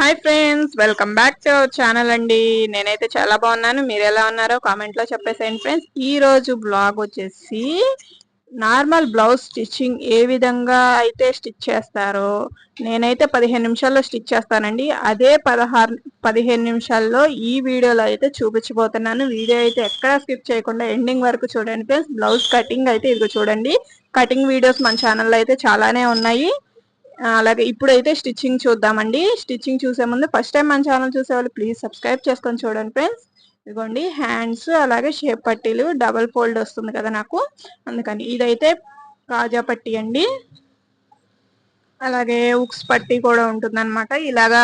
Hi friends welcome back to our channel అండి. నేనైతే చాలా బాగున్నాను. మీరు ఎలా ఉన్నారో కామెంట్లో చెప్పేసేయండి ఫ్రెండ్స్. ఈ రోజు బ్లాగ్ వచ్చేసి నార్మల్ బ్లౌజ్ స్టిచ్చింగ్ ఏ విధంగా అయితే స్టిచ్ చేస్తారో నేనైతే పదిహేను నిమిషాల్లో స్టిచ్ చేస్తానండి. అదే పదహారు పదిహేను నిమిషాల్లో ఈ వీడియోలో అయితే చూపించబోతున్నాను. వీడియో అయితే ఎక్కడ స్కిప్ చేయకుండా ఎండింగ్ వరకు చూడండి ఫ్రెండ్స్. బ్లౌజ్ కటింగ్ అయితే ఇదిగో చూడండి. కటింగ్ వీడియోస్ మన ఛానల్లో అయితే చాలానే ఉన్నాయి. అలాగే ఇప్పుడైతే స్టిచ్చింగ్ చూద్దామండి. స్టిచ్చింగ్ చూసే ముందు ఫస్ట్ టైం మన ఛానల్ చూసే వాళ్ళు ప్లీజ్ సబ్స్క్రైబ్ చేసుకొని చూడండి ఫ్రెండ్స్. ఇదిగోండి హ్యాండ్స్ అలాగే షేప్ పట్టీలు డబల్ ఫోల్డ్ వస్తుంది కదా నాకు. అందుకని ఇదైతే కాజా పట్టీ అండి. అలాగే ఉక్స్ పట్టీ కూడా ఉంటుందన్నమాట. ఇలాగా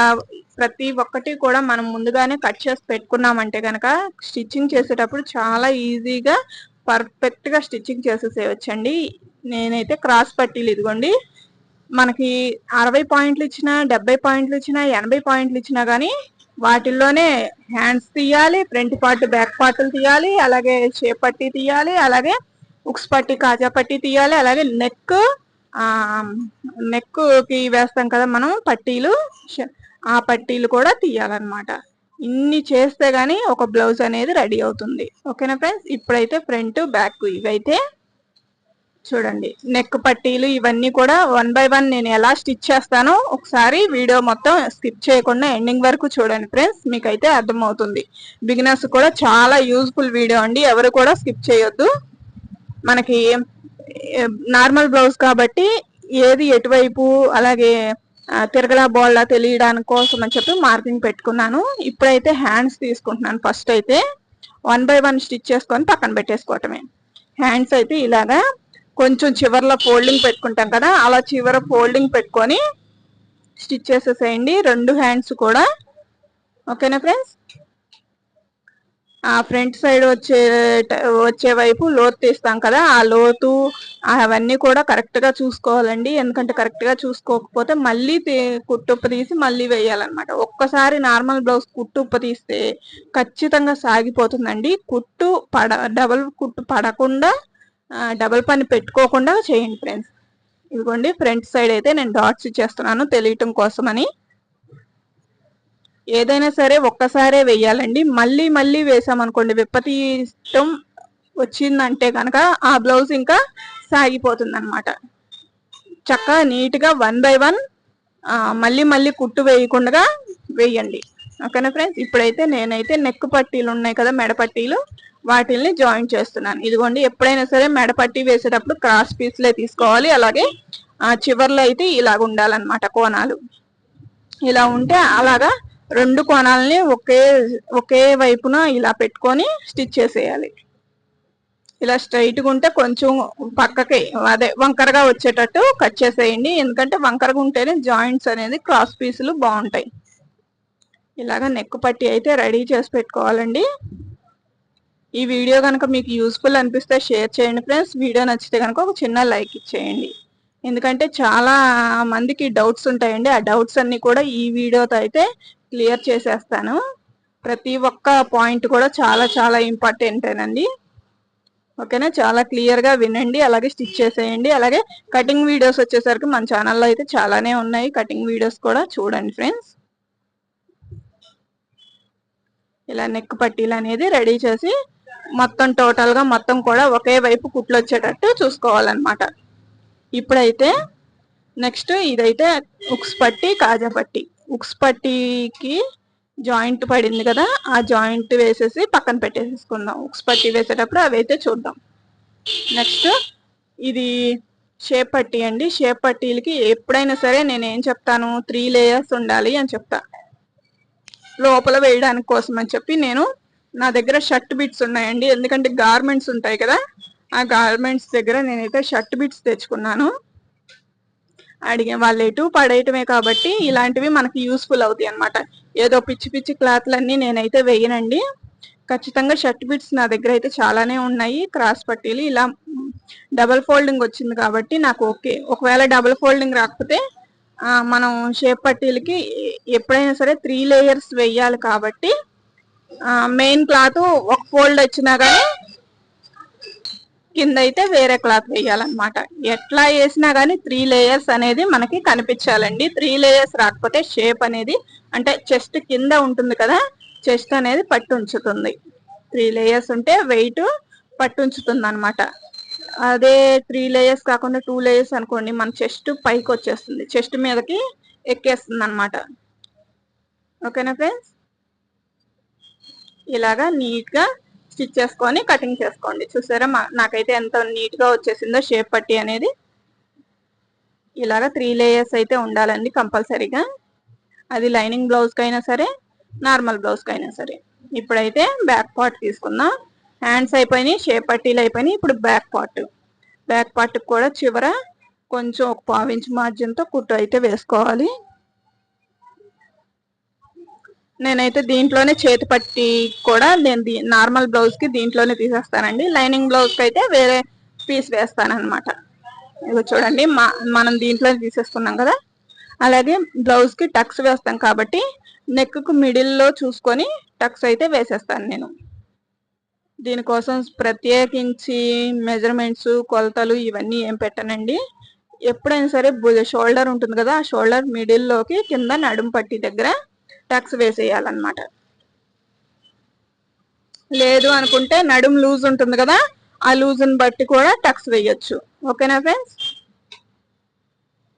ప్రతి ఒక్కటి కూడా మనం ముందుగానే కట్ చేసి పెట్టుకున్నామంటే కనుక స్టిచ్చింగ్ చేసేటప్పుడు చాలా ఈజీగా పర్ఫెక్ట్గా స్టిచ్చింగ్ చేసేసేయచ్చండి. నేనైతే క్రాస్ పట్టీలు ఇదిగోండి. మనకి అరవై పాయింట్లు ఇచ్చినా డెబ్బై పాయింట్లు ఇచ్చినా ఎనభై పాయింట్లు ఇచ్చినా కానీ వాటిల్లోనే హ్యాండ్స్ తీయాలి ఫ్రంట్ పార్ట్ బ్యాక్ పార్ట్లు తీయాలి అలాగే షేప్ పట్టి తీయాలి అలాగే ఉక్స్ పట్టి కాజా పట్టి తీయాలి అలాగే నెక్ నెక్కి వేస్తాం కదా మనం పట్టీలు ఆ పట్టీలు కూడా తీయాలన్నమాట. ఇన్ని చేస్తే గానీ ఒక బ్లౌజ్ అనేది రెడీ అవుతుంది. ఓకేనా ఫ్రెండ్స్? ఇప్పుడైతే ఫ్రంట్ బ్యాక్ ఇవైతే చూడండి. నెక్ పట్టీలు ఇవన్నీ కూడా వన్ బై వన్ నేను ఎలా స్టిచ్ చేస్తానో ఒకసారి వీడియో మొత్తం స్కిప్ చేయకుండా ఎండింగ్ వరకు చూడండి ఫ్రెండ్స్ మీకైతే అర్థమవుతుంది. బిగినర్స్ కూడా చాలా యూజ్ఫుల్ వీడియో అండి. ఎవరు కూడా స్కిప్ చేయొద్దు. మనకి నార్మల్ బ్లౌజ్ కాబట్టి ఏది ఎటువైపు అలాగే తిరగలా బోల్లా తెలియడానికి కోసం అని చెప్పి మార్కింగ్ పెట్టుకున్నాను. ఇప్పుడైతే హ్యాండ్స్ తీసుకుంటున్నాను ఫస్ట్ అయితే. వన్ బై వన్ స్టిచ్ చేసుకొని పక్కన పెట్టేసుకోవటమే. హ్యాండ్స్ అయితే ఇలాగా కొంచెం చివరిలో ఫోల్డింగ్ పెట్టుకుంటాం కదా అలా చివర ఫోల్డింగ్ పెట్టుకొని స్టిచ్ చేసేసేయండి. రెండు హ్యాండ్స్ కూడా. ఓకేనా ఫ్రెండ్స్? ఆ ఫ్రంట్ సైడ్ వచ్చే వచ్చే వైపు లోతు తీస్తాం కదా ఆ లోతు అవన్నీ కూడా కరెక్ట్గా చూసుకోవాలండి. ఎందుకంటే కరెక్ట్గా చూసుకోకపోతే మళ్ళీ కుట్టుప్ప తీసి మళ్ళీ వేయాలన్నమాట. ఒక్కసారి నార్మల్ బ్లౌజ్ కుట్టుప్ప తీస్తే ఖచ్చితంగా సాగిపోతుందండి. కుట్టు పడ డబల్ కుట్టు పడకుండా డబల్ పని పెట్టుకోకుండా చేయండి ఫ్రెండ్స్ ఇదిగోండి ఫ్రంట్ సైడ్ అయితే నేను డాట్స్ ఇచ్చేస్తున్నాను తెలియటం కోసమని. ఏదైనా సరే ఒక్కసారే వేయాలండి. మళ్ళీ మళ్ళీ వేసామనుకోండి విప్పతీయటం వచ్చిందంటే కనుక ఆ బ్లౌజ్ ఇంకా సాగిపోతుంది అనమాట చక్కగా నీట్గా వన్ బై వన్ మళ్ళీ మళ్ళీ కుట్టు వేయకుండా వేయండి. ఓకేనా ఫ్రెండ్స్ ఇప్పుడైతే నేనైతే నెక్ పట్టీలు ఉన్నాయి కదా మెడ పట్టీలు. వాటిల్ని జాయిన్ చేస్తున్నాను. ఇదిగోండి ఎప్పుడైనా సరే మెడపట్టి వేసేటప్పుడు క్రాస్ పీస్లే తీసుకోవాలి. అలాగే చివర్లో అయితే ఇలాగ ఉండాలన్నమాట కోణాలు. ఇలా ఉంటే అలాగా రెండు కోణాలని ఒకే ఒకే వైపున ఇలా పెట్టుకొని స్టిచ్ చేసేయాలి. ఇలా స్ట్రైట్గా ఉంటే కొంచెం పక్కకి అదే వంకరగా వచ్చేటట్టు కట్ చేసేయండి. ఎందుకంటే వంకరగా ఉంటేనే జాయింట్స్ అనేది క్రాస్ పీసులు బాగుంటాయి. ఇలాగ నెక్ పట్టి అయితే రెడీ చేసి పెట్టుకోవాలండి. ఈ వీడియో కనుక మీకు యూస్ఫుల్ అనిపిస్తే షేర్ చేయండి ఫ్రెండ్స్ వీడియో నచ్చితే కనుక ఒక చిన్న లైక్ ఇచ్చేయండి. ఎందుకంటే చాలా మందికి డౌట్స్ ఉంటాయండి. ఆ డౌట్స్ అన్ని కూడా ఈ వీడియోతో అయితే క్లియర్ చేసేస్తాను. ప్రతి ఒక్క పాయింట్ కూడా చాలా చాలా ఇంపార్టెంటేనండి ఓకేనా చాలా క్లియర్గా వినండి. అలాగే స్టిచ్ చేసేయండి. అలాగే కటింగ్ వీడియోస్ వచ్చేసరికి మన ఛానల్లో అయితే చాలానే ఉన్నాయి. కటింగ్ వీడియోస్ కూడా చూడండి ఫ్రెండ్స్ ఇలా నెక్ పట్టీలు అనేది రెడీ చేసి మొత్తం టోటల్గా మొత్తం కూడా ఒకే వైపు కుట్లు వచ్చేటట్టు చూసుకోవాలన్నమాట. ఇప్పుడైతే నెక్స్ట్ ఇదైతే ఉక్స్ పట్టి కాజా పట్టి. ఉక్స్ పట్టికి జాయింట్ పడింది కదా ఆ జాయింట్ వేసేసి పక్కన పెట్టేసేసుకుందాం. ఉక్స్ పట్టి వేసేటప్పుడు అవి అయితే చూద్దాం. నెక్స్ట్ ఇది షేప్ పట్టీ అండి. షేప్ పట్టీలకి ఎప్పుడైనా సరే నేను ఏం చెప్తాను త్రీ లేయర్స్ ఉండాలి అని చెప్తా. లోపల వేయడానికి కోసం అని చెప్పి నేను నా దగ్గర షర్ట్ బిట్స్ ఉన్నాయండి. ఎందుకంటే గార్మెంట్స్ ఉంటాయి కదా ఆ గార్మెంట్స్ దగ్గర నేనైతే షర్ట్ బిట్స్ తెచ్చుకున్నాను. అడిగే వాళ్ళు ఎటు పడేయటమే కాబట్టి ఇలాంటివి మనకి యూస్ఫుల్ అవుతాయి అనమాట ఏదో పిచ్చి పిచ్చి క్లాత్లన్నీ నేనైతే వేయనండి. ఖచ్చితంగా షర్ట్ బిట్స్ నా దగ్గర అయితే చాలానే ఉన్నాయి. క్రాస్ పట్టీలు ఇలా డబల్ ఫోల్డింగ్ వచ్చింది కాబట్టి నాకు ఓకే. ఒకవేళ డబల్ ఫోల్డింగ్ రాకపోతే మనం షేప్ పట్టీలకి ఎప్పుడైనా సరే త్రీ లేయర్స్ వేయాలి కాబట్టి మెయిన్ క్లాత్ ఒక ఫోల్డ్ వచ్చినా కానీ కింద అయితే వేరే క్లాత్ వేయాలన్నమాట. ఎట్లా వేసినా కానీ త్రీ లేయర్స్ అనేది మనకి కనిపించాలండి. త్రీ లేయర్స్ రాకపోతే షేప్ అనేది అంటే చెస్ట్ కింద ఉంటుంది కదా చెస్ట్ అనేది పట్టు ఉంచుతుంది త్రీ లేయర్స్ ఉంటే వెయిట్ పట్టు ఉంచుతుంది అనమాట అదే త్రీ లేయర్స్ కాకుండా టూ లేయర్స్ అనుకోండి మన చెస్ట్ పైకి వచ్చేస్తుంది చెస్ట్ మీదకి ఎక్కేస్తుంది అనమాట ఓకేనా ఫ్రెండ్స్ ఇలాగా నీట్గా స్టిచ్ చేసుకొని కటింగ్ చేసుకోండి. చూసారా? నాకైతే ఎంత నీట్గా వచ్చేసిందో షేప్ పట్టి అనేది. ఇలాగా త్రీ లేయర్స్ అయితే ఉండాలండి కంపల్సరీగా. అది లైనింగ్ బ్లౌజ్కి అయినా సరే నార్మల్ బ్లౌజ్కి అయినా సరే. ఇప్పుడైతే బ్యాక్ పార్ట్ తీసుకుందాం. హ్యాండ్స్ అయిపోయినాయి షేప్ పట్టీలు అయిపోయినాయి. ఇప్పుడు బ్యాక్ పార్ట్. బ్యాక్ పార్ట్ కూడా చివర కొంచెం ఒక పావించి మార్జిన్తో కుట్టు అయితే వేసుకోవాలి. నేనైతే దీంట్లోనే చేతి పట్టి కూడా నేను నార్మల్ బ్లౌజ్కి దీంట్లోనే తీసేస్తానండి. లైనింగ్ బ్లౌజ్కి అయితే వేరే పీస్ వేస్తానమాట ఇదిగో చూడండి మా మనం దీంట్లోనే తీసేసుకున్నాం కదా. అలాగే బ్లౌజ్కి టక్స్ వేస్తాం కాబట్టి నెక్కు మిడిల్లో చూసుకొని టక్స్ అయితే వేసేస్తాను నేను. దీనికోసం ప్రత్యేకించి మెజర్మెంట్స్ కొలతలు ఇవన్నీ ఏం పెట్టనండి. ఎప్పుడైనా సరే షోల్డర్ ఉంటుంది కదా ఆ షోల్డర్ మిడిల్లోకి కింద నడుము పట్టి దగ్గర టక్స్ వేసేయాలన్నమాట. లేదు అనుకుంటే నడుం లూజ్ ఉంటుంది కదా ఆ లూజ్ని బట్టి కూడా టక్స్ వేయొచ్చు. ఓకేనా ఫ్రెండ్స్?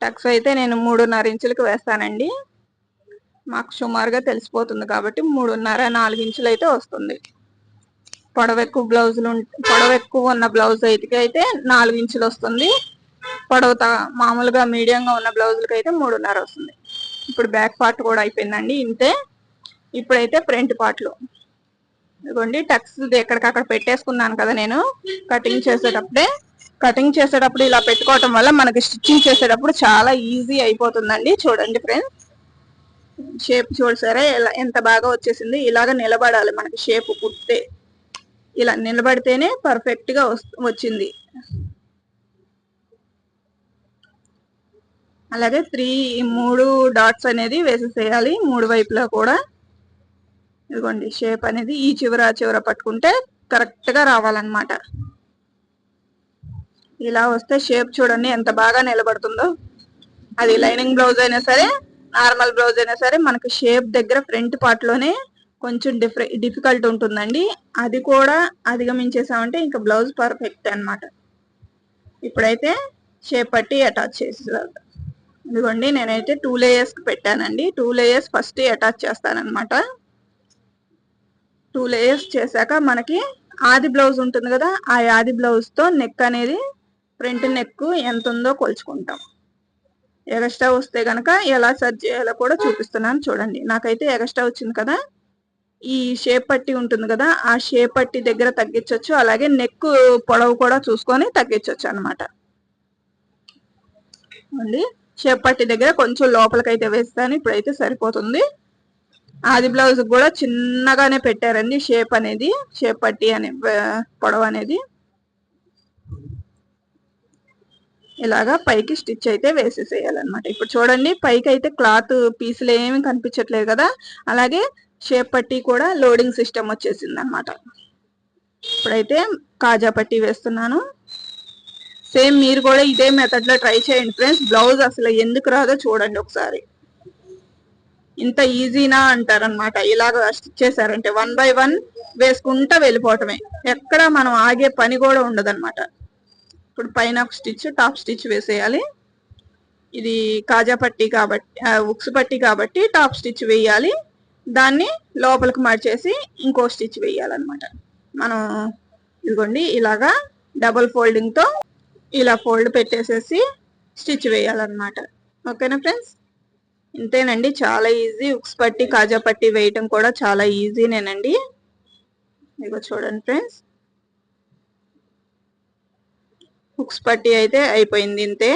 టక్స్ అయితే నేను మూడున్నర ఇంచులకు వేస్తానండి. మాకు సుమారుగా తెలిసిపోతుంది కాబట్టి మూడున్నర నాలుగు ఇంచులు అయితే వస్తుంది. పొడవ ఎక్కువ బ్లౌజులు పొడవ ఎక్కువ ఉన్న బ్లౌజ్ అయితే అయితే నాలుగు ఇంచులు వస్తుంది పొడవ మామూలుగా మీడియంగా ఉన్న బ్లౌజులకి అయితే మూడున్నర వస్తుంది. ఇప్పుడు బ్యాక్ పార్ట్ కూడా అయిపోయిందండి ఇంతే. ఇప్పుడైతే ఫ్రంట్ పార్ట్లు ఇదిగోండి టక్స్ ఎక్కడికక్కడ పెట్టేసుకున్నాను కదా నేను కటింగ్ చేసేటప్పుడే. కటింగ్ చేసేటప్పుడు ఇలా పెట్టుకోవటం వల్ల మనకి స్టిచ్చింగ్ చేసేటప్పుడు చాలా ఈజీ అయిపోతుందండి చూడండి ఫ్రెండ్స్ షేప్ చూడసారా ఎలా ఎంత బాగా వచ్చేసింది. ఇలాగ నిలబడాలి మనకి షేప్ కుట్టే ఇలా నిలబడితేనే పర్ఫెక్ట్గా వచ్చింది. అలాగే త్రీ మూడు డాట్స్ అనేది వేసేసేయాలి. మూడు వైపులా కూడా ఇదిగోండి షేప్ అనేది ఈ చివర చివర పట్టుకుంటే కరెక్ట్గా రావాలన్నమాట. ఇలా వస్తే షేప్ చూడండి ఎంత బాగా నిలబడుతుందో. అది లైనింగ్ బ్లౌజ్ అయినా సరే నార్మల్ బ్లౌజ్ అయినా సరే మనకు షేప్ దగ్గర ఫ్రంట్ పార్ట్లోనే కొంచెం డిఫరె డిఫికల్ట్ ఉంటుందండి. అది కూడా అధిగమించేసామంటే ఇంకా బ్లౌజ్ పర్ఫెక్ట్ అనమాట ఇప్పుడైతే షేప్ పట్టి అటాచ్ చేసేసారు ఇదిగోండి నేనైతే టూ లేయర్స్ పెట్టానండి. టూ లేయర్స్ ఫస్ట్ అటాచ్ చేస్తానమాట టూ లేయర్స్ చేశాక మనకి ఆది బ్లౌజ్ ఉంటుంది కదా ఆ ఆది బ్లౌజ్తో నెక్ అనేది ఫ్రంట్ నెక్ ఎంత ఉందో కొలుచుకుంటాం. ఎగస్ట్రా వస్తే కనుక ఎలా సర్జ్ చేయాలో కూడా చూపిస్తున్నాను చూడండి. నాకైతే ఎగస్ట్రా వచ్చింది కదా ఈ షేప్ పట్టి ఉంటుంది కదా ఆ షేప్ పట్టి దగ్గర తగ్గించవచ్చు అలాగే నెక్ పొడవు కూడా చూసుకొని తగ్గించవచ్చు అనమాట అండి షేప్ పట్టి దగ్గర కొంచెం లోపలికైతే వేస్తాను. ఇప్పుడైతే సరిపోతుంది. ఆది బ్లౌజ్ కూడా చిన్నగానే పెట్టారండి షేప్ అనేది షేప్ పట్టి అనే పొడవు అనేది. ఇలాగా పైకి స్టిచ్ అయితే వేసేసేయాలన్నమాట. ఇప్పుడు చూడండి పైకి అయితే క్లాత్ పీసులు ఏమి కనిపించట్లేదు కదా. అలాగే షేప్ పట్టి కూడా లోడింగ్ సిస్టమ్ వచ్చేసింది అనమాట ఇప్పుడైతే కాజా పట్టి వేస్తున్నాను. సేమ్ మీరు కూడా ఇదే మెథడ్లో ట్రై చేయండి ఫ్రెండ్స్ బ్లౌజ్ అసలు ఎందుకు రాదో చూడండి ఒకసారి. ఇంత ఈజీనా అంటారనమాట ఇలాగ స్టిచ్ చేశారంటే వన్ బై వన్ వేసుకుంటా వెళ్ళిపోవటమే. ఎక్కడ మనం ఆగే పని కూడా ఉండదన్నమాట. ఇప్పుడు పైన ఒక స్టిచ్ టాప్ స్టిచ్ వేసేయాలి. ఇది కాజా పట్టి కాబట్టి ఉక్స్ పట్టి కాబట్టి టాప్ స్టిచ్ వేయాలి. దాన్ని లోపలికి మార్చేసి ఇంకో స్టిచ్ వేయాలన్నమాట. మనం ఇదిగోండి ఇలాగా డబుల్ ఫోల్డింగ్తో ఇలా ఫోల్డ్ పెట్టేసేసి స్టిచ్ వేయాలన్నమాట. ఓకేనా ఫ్రెండ్స్? ఇంతేనండి చాలా ఈజీ. ఉక్స్ పట్టి కాజా పట్టి వేయటం కూడా చాలా ఈజీనేనండి. ఇదిగో చూడండి ఫ్రెండ్స్. ఉక్స్ పట్టి అయితే అయిపోయింది ఇంతే.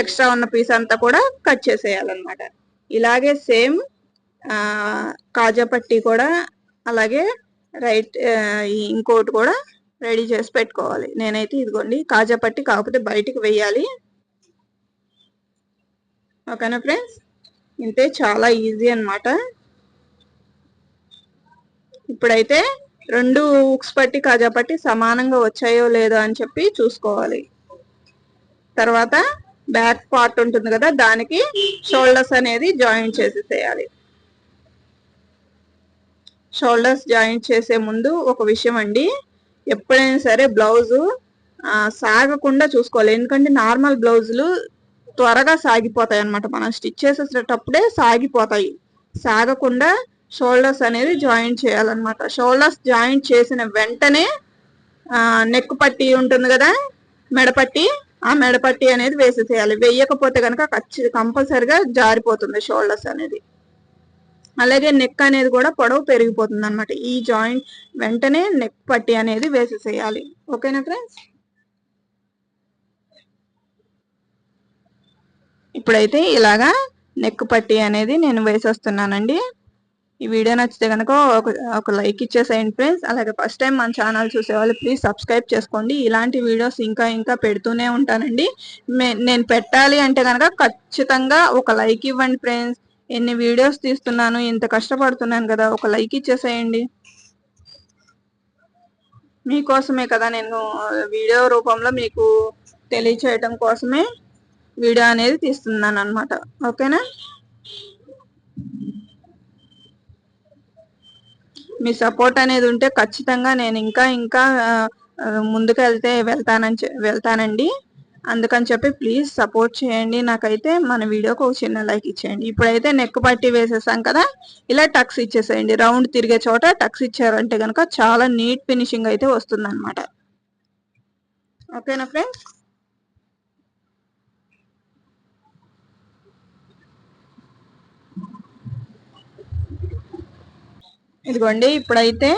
ఎక్స్ట్రా ఉన్న పీస్ అంతా కూడా కట్ చేసేయాలన్నమాట. ఇలాగే సేమ్ కాజా పట్టి కూడా అలాగే రైట్ ఇంకోటి కూడా రెడీ చేసి పెట్టుకోవాలి. నేనైతే ఇదిగోండి కాజా పట్టి కాకపోతే బయటికి వెయ్యాలి. ఓకేనా ఫ్రెండ్స్? ఇంతే చాలా ఈజీ అనమాట ఇప్పుడైతే రెండు ఉక్స్ పట్టి కాజా పట్టి సమానంగా వచ్చాయో లేదో అని చెప్పి చూసుకోవాలి. తర్వాత బ్యాక్ పార్ట్ ఉంటుంది కదా దానికి షోల్డర్స్ అనేది జాయింట్ చేసేసేయాలి. షోల్డర్స్ జాయింట్ చేసే ముందు ఒక విషయం అండి. ఎప్పుడైనా సరే బ్లౌజు సాగకుండా చూసుకోవాలి. ఎందుకంటే నార్మల్ బ్లౌజులు త్వరగా సాగిపోతాయి అనమాట మనం స్టిచ్ చేసేటప్పుడే సాగిపోతాయి. సాగకుండా షోల్డర్స్ అనేది జాయింట్ చేయాలన్నమాట. షోల్డర్స్ జాయింట్ చేసిన వెంటనే నెక్ పట్టి ఉంటుంది కదా మెడపట్టి ఆ మెడపట్టి అనేది వేసేసేయాలి. వేయకపోతే కనుక ఖచ్చితంగా కంపల్సరిగా జారిపోతుంది షోల్డర్స్ అనేది. అలాగే నెక్ అనేది కూడా పొడవు పెరిగిపోతుంది అనమాట ఈ జాయింట్ వెంటనే నెక్ పట్టి అనేది వేసేసేయాలి. ఓకేనా ఫ్రెండ్స్ ఇప్పుడైతే ఇలాగా నెక్ పట్టి అనేది నేను వేసేస్తున్నానండి. ఈ వీడియో నచ్చితే కనుక ఒక ఒక లైక్ ఇచ్చేసేయండి ఫ్రెండ్స్ అలాగే ఫస్ట్ టైం మన ఛానల్ చూసేవాళ్ళు ప్లీజ్ సబ్స్క్రైబ్ చేసుకోండి. ఇలాంటి వీడియోస్ ఇంకా ఇంకా పెడుతూనే ఉంటానండి. నేను పెట్టాలి అంటే కనుక ఖచ్చితంగా ఒక లైక్ ఇవ్వండి ఫ్రెండ్స్ ఎన్ని వీడియోస్ తీస్తున్నాను ఇంత కష్టపడుతున్నాను కదా ఒక లైక్ ఇచ్చేసేయండి. మీకోసమే కదా నేను వీడియో రూపంలో మీకు తెలియచేయటం కోసమే వీడియో అనేది తీస్తున్నాను అనమాట ఓకేనా? మీ సపోర్ట్ అనేది ఉంటే ఖచ్చితంగా నేను ఇంకా ఇంకా ముందుకు వెళ్తే వెళ్తానని వెళ్తానండి. అందుకని చెప్పి ప్లీజ్ సపోర్ట్ చేయండి. నాకైతే మన వీడియోకి ఒక చిన్న లైక్ ఇచ్చేయండి. ఇప్పుడైతే నెక్ పట్టి వేసేసాం కదా ఇలా టక్స్ ఇచ్చేసేయండి. రౌండ్ తిరిగే చోట టక్స్ ఇచ్చారంటే కనుక చాలా నీట్ ఫినిషింగ్ అయితే వస్తుంది అనమాట ఓకేనా ఫ్రెండ్స్ ఇదిగోండి ఇప్పుడైతే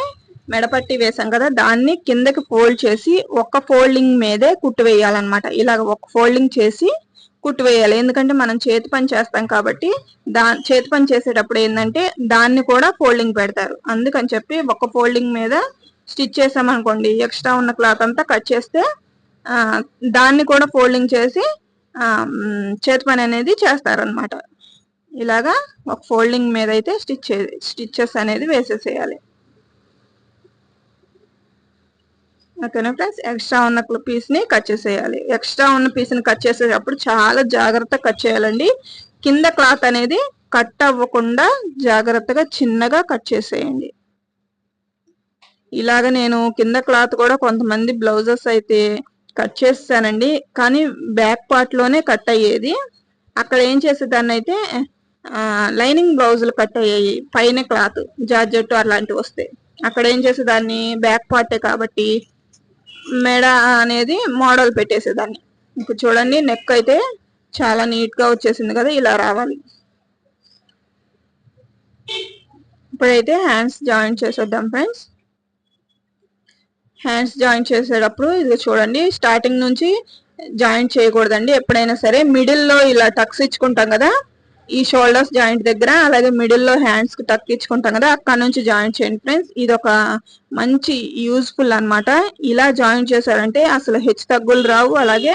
మెడపట్టి వేసాం కదా దాన్ని కిందకి ఫోల్డ్ చేసి ఒక్క ఫోల్డింగ్ మీదే కుట్టు వేయాలన్నమాట. ఇలాగ ఒక ఫోల్డింగ్ చేసి కుట్టు వేయాలి. ఎందుకంటే మనం చేతి పని చేస్తాం కాబట్టి దా చేతి పని చేసేటప్పుడు ఏంటంటే దాన్ని కూడా ఫోల్డింగ్ పెడతారు. అందుకని చెప్పి ఒక ఫోల్డింగ్ మీద స్టిచ్ చేసామనుకోండి ఎక్స్ట్రా ఉన్న క్లాత్ అంతా కట్ చేస్తే దాన్ని కూడా ఫోల్డింగ్ చేసి చేతి పని అనేది చేస్తారనమాట ఇలాగా ఒక ఫోల్డింగ్ మీద అయితే స్టిచ్ స్టిచ్చెస్ అనేది వేసేసేయాలి. ఓకేనా ఫ్రెండ్స్? ఎక్స్ట్రా ఉన్న పీస్ని కట్ చేసేయాలి. ఎక్స్ట్రా ఉన్న పీస్ని కట్ చేసేటప్పుడు చాలా జాగ్రత్తగా కట్ చేయాలండి. కింద క్లాత్ అనేది కట్ అవ్వకుండా జాగ్రత్తగా చిన్నగా కట్ చేసేయండి. ఇలాగ నేను కింద క్లాత్ కూడా కొంతమంది బ్లౌజెస్ అయితే కట్ చేస్తానండి. కానీ బ్యాక్ పార్ట్లోనే కట్ అయ్యేది. అక్కడ ఏం చేసేదాన్ని అయితే లైనింగ్ బ్లౌజులు కట్ అయ్యాయి. పైన క్లాత్ జార్జెట్ అలాంటివి వస్తాయి. అక్కడ ఏం చేసేదాన్ని? బ్యాక్ పార్టే కాబట్టి మెడ అనేది మోడల్ పెట్టేసేదాన్ని. ఇప్పుడు చూడండి నెక్ అయితే చాలా నీట్గా వచ్చేసింది కదా ఇలా రావాలి. ఇప్పుడైతే హ్యాండ్స్ జాయిన్ చేసేద్దాం ఫ్రెండ్స్ హ్యాండ్స్ జాయిన్ చేసేటప్పుడు ఇది చూడండి స్టార్టింగ్ నుంచి జాయిన్ చేయకూడదండి. ఎప్పుడైనా సరే మిడిల్లో ఇలా టక్స్ ఇచ్చుకుంటాం కదా ఈ షోల్డర్స్ జాయింట్ దగ్గర అలాగే మిడిల్లో హ్యాండ్స్కి టక్ ఇచ్చుకుంటాం కదా అక్కడ నుంచి జాయింట్ చేయండి ఫ్రెండ్స్. ఇది ఒక మంచి యూస్ఫుల్ అనమాట ఇలా జాయింట్ చేశారంటే అసలు హెచ్చు తగ్గులు రావు. అలాగే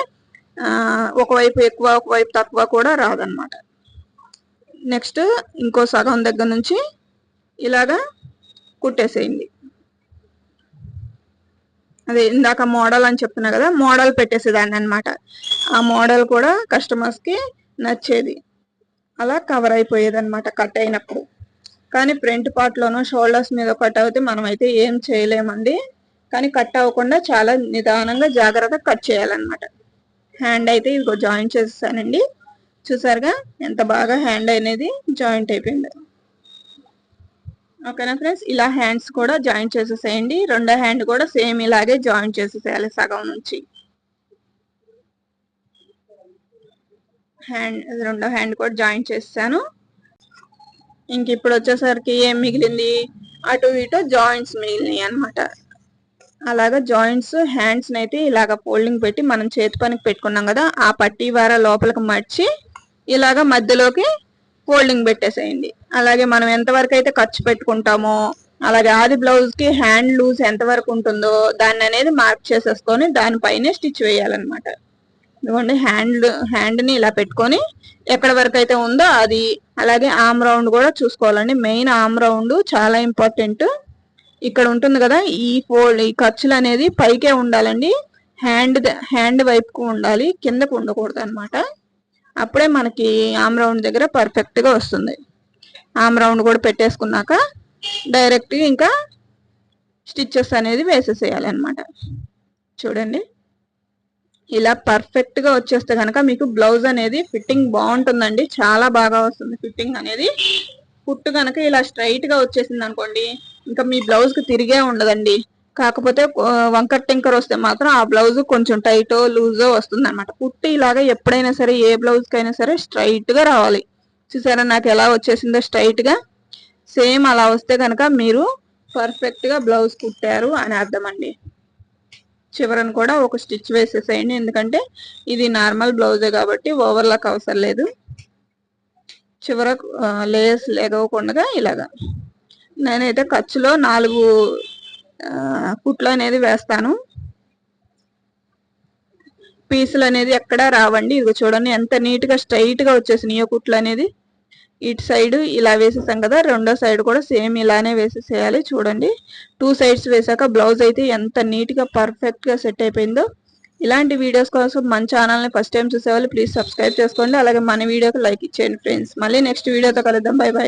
ఒకవైపు ఎక్కువ ఒకవైపు తక్కువ కూడా రాదనమాట నెక్స్ట్ ఇంకో సగం దగ్గర నుంచి ఇలాగా కుట్టేసేయండి. అదే ఇందాక మోడల్ అని చెప్తున్నా కదా మోడల్ పెట్టేసేదాన్ని అనమాట ఆ మోడల్ కూడా కస్టమర్స్కి నచ్చేది. అలా కవర్ అయిపోయేది అనమాట కట్ అయినప్పుడు. కానీ ఫ్రంట్ పార్ట్లోనూ షోల్డర్స్ మీద కట్ అవుతే మనం అయితే ఏం చేయలేమండి. కానీ కట్ అవ్వకుండా చాలా నిదానంగా జాగ్రత్తగా కట్ చేయాలన్నమాట. హ్యాండ్ అయితే ఇదిగో జాయింట్ చేసేసానండి. చూసారుగా ఎంత బాగా హ్యాండ్ అనేది జాయింట్ అయిపోయింది. ఓకేనా ఫ్రెండ్స్ ఇలా హ్యాండ్స్ కూడా జాయింట్ చేసేసేయండి. రెండో హ్యాండ్ కూడా సేమ్ ఇలాగే జాయింట్ చేసేసేయాలి సగం నుంచి. హ్యాండ్ రెండో హ్యాండ్ కూడా జాయింట్ చేస్తాను ఇంక ఇప్పుడు వచ్చేసరికి ఏం మిగిలింది? అటు ఇటు జాయింట్స్ మిగిలినాయి అనమాట అలాగా జాయింట్స్ హ్యాండ్స్ని అయితే ఇలాగ ఫోల్డింగ్ పెట్టి మనం చేతి పనికి పెట్టుకున్నాం కదా ఆ పట్టీ వార లోపలికి మర్చి ఇలాగ మధ్యలోకి ఫోల్డింగ్ పెట్టేసేయండి. అలాగే మనం ఎంతవరకు అయితే ఖర్చు పెట్టుకుంటామో అలాగే ఆది బ్లౌజ్కి హ్యాండ్ లూజ్ ఎంతవరకు ఉంటుందో దాన్ని అనేది మార్క్ చేసేసుకొని దానిపైనే స్టిచ్ వేయాలన్నమాట. ఇదిగోండి హ్యాండ్ హ్యాండ్ని ఇలా పెట్టుకొని ఎక్కడ వరకు అయితే ఉందో అది అలాగే ఆమ్ రౌండ్ కూడా చూసుకోవాలండి. మెయిన్ ఆమ్ రౌండ్ చాలా ఇంపార్టెంట్ ఇక్కడ ఉంటుంది కదా ఈ ఫోల్డ్ ఈ ఖర్చులు అనేది పైకే ఉండాలండి. హ్యాండ్ హ్యాండ్ వైపుకు ఉండాలి కిందకు ఉండకూడదు అనమాట అప్పుడే మనకి ఆమ్ రౌండ్ దగ్గర పర్ఫెక్ట్గా వస్తుంది. ఆమ్ రౌండ్ కూడా పెట్టేసుకున్నాక డైరెక్ట్ ఇంకా స్టిచ్చెస్ అనేది వేసేసేయాలి అనమాట చూడండి. ఇలా పర్ఫెక్ట్గా వచ్చేస్తే కనుక మీకు బ్లౌజ్ అనేది ఫిట్టింగ్ బాగుంటుందండి. చాలా బాగా వస్తుంది ఫిట్టింగ్ అనేది. కుట్టు కనుక ఇలా స్ట్రైట్గా వచ్చేసింది అనుకోండి ఇంకా మీ బ్లౌజ్కి తిరిగే ఉండదండి. కాకపోతే వంకర్ టింకర్ వస్తే మాత్రం ఆ బ్లౌజ్ కొంచెం టైటో లూజో వస్తుంది అనమాట కుట్టి ఇలాగా ఎప్పుడైనా సరే ఏ బ్లౌజ్ కైనా సరే స్ట్రైట్గా రావాలి. చూసారా నాకు ఎలా వచ్చేసిందో స్ట్రైట్గా? సేమ్ అలా వస్తే కనుక మీరు పర్ఫెక్ట్గా బ్లౌజ్ కుట్టారు అని అర్థం అండి చివరను కూడా ఒక స్టిచ్ వేసేసేయండి. ఎందుకంటే ఇది నార్మల్ బ్లౌజే కాబట్టి ఓవర్లాక్ అవసరం లేదు. చివర లేయర్స్ లేగవకుండా ఇలాగా. నేనైతే ఖర్చులో నాలుగు కుట్లు అనేది వేస్తాను. పీసులు అనేది ఎక్కడా రావండి. ఇది చూడండి ఎంత నీట్గా స్ట్రైట్గా వచ్చేసినాయో కుట్లు అనేది. ఇటు సైడ్ ఇలా వేసేసాం కదా రెండో సైడ్ కూడా సేమ్ ఇలానే వేసేసేయాలి. చూడండి టూ సైడ్స్ వేసాక బ్లౌజ్ అయితే ఎంత నీట్గా పర్ఫెక్ట్గా సెట్ అయిపోయిందో. ఇలాంటి వీడియోస్ కోసం మన ఛానల్ని ఫస్ట్ టైం చూసేవాళ్ళు ప్లీజ్ సబ్స్క్రైబ్ చేసుకోండి. అలాగే మన వీడియోకి లైక్ ఇచ్చేయండి ఫ్రెండ్స్. మళ్ళీ నెక్స్ట్ వీడియోతో కలుద్దాం. Bye bye.